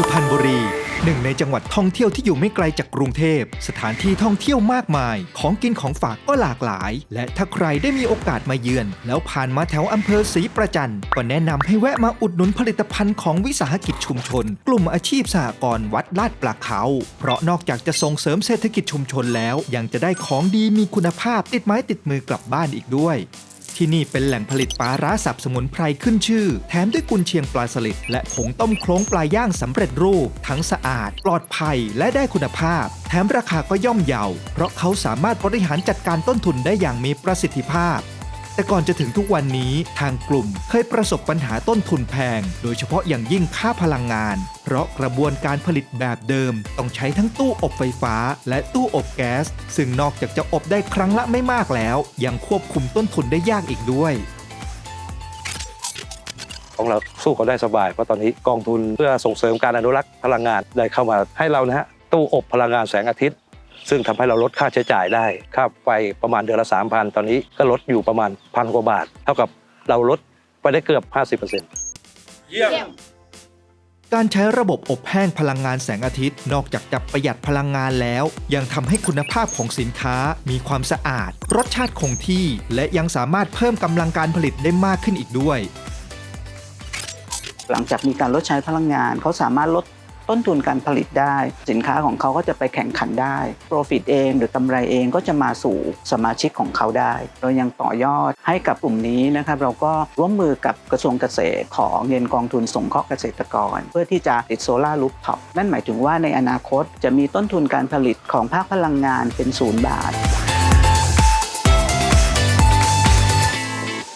ุพรรณบุรีหนึ่งในจังหวัดท่องเที่ยวที่อยู่ไม่ไกลจากกรุงเทพ สถานที่ท่องเที่ยวมากมาย ของกินของฝากก็หลากหลาย และถ้าใครได้มีโอกาสมาเยือน แล้วผ่านมาแถวอำเภอศรีประจันก็แนะนำให้แวะมาอุดหนุนผลิตภัณฑ์ของวิสาหกิจชุมชน กลุ่มอาชีพสหกรณ์วัดลาดปลาเขาเพราะนอกจากจะส่งเสริมเศรษฐกิจชุมชนแล้ว ยังจะได้ของดีมีคุณภาพติดไม้ติดมือกลับบ้านอีกด้วย ที่นี่เป็นแหล่งผลิตปลาร้าสับสมุนไพรขึ้นชื่อ แถมด้วยกุนเชียงปลาสลิดและผงต้มโคลงปลาย่างสำเร็จรูป ทั้งสะอาด ปลอดภัยและได้คุณภาพ แถมราคาก็ย่อมเยา เพราะเขาสามารถบริหารจัดการต้นทุนได้อย่างมีประสิทธิภาพ แต่ก่อนจะถึงทุกวันนี้ทางกลุ่มเคยประสบปัญหาต้นทุนแพง โดยเฉพาะอย่างยิ่งค่าพลังงาน เพราะกระบวนการผลิตแบบเดิม ต้องใช้ทั้งตู้อบไฟฟ้า และตู้อบแก๊ส ซึ่งนอกจากจะอบได้ครั้งละไม่มากแล้ว ยังควบคุมต้นทุนได้ยากอีกด้วยของเราสู้เขาได้สบายเพราะตอนนี้กองทุนเพื่อส่งเสริมการอนุรักษ์พลังงานได้เข้ามาให้เรานะฮะตู้อบพลังงานแสงอาทิตย์ ซึ่งทำให้เราลดค่าใช้จ่ายได้ ค่าไฟประมาณเดือนละ 3,000 ตอนนี้ก็ลดอยู่ประมาณพันกว่าบาท เท่ากับเราลดไปได้เกือบ 50%เยี่ยมการใช้ระบบอบแห้งพลังงานแสงอาทิตย์ นอกจากจะประหยัดพลังงานแล้ว ยังทำให้คุณภาพของสินค้ามีความสะอาด รสชาติคงที่ และยังสามารถเพิ่มกำลังการผลิตได้มากขึ้นอีกด้วย หลังจากมีการลดใช้พลังงาน เขาสามารถลด ต้นทุนการผลิตได้ สินค้าของเขาก็จะไปแข่งขันได้ Profit เองหรือกำไรเองก็จะมาสู่สมาชิกของเขาได้ เรายังต่อยอดให้กับกลุ่มนี้นะครับเราก็ร่วมมือกับกระทรวงเกษตรของเงินกองทุนสงเคราะห์เกษตรกร เพื่อที่จะติดโซลารูฟท็อปนั่นหมายถึงว่าในอนาคตจะมีต้นทุนการผลิตของภาคพลังงานเป็นศูนย์บาท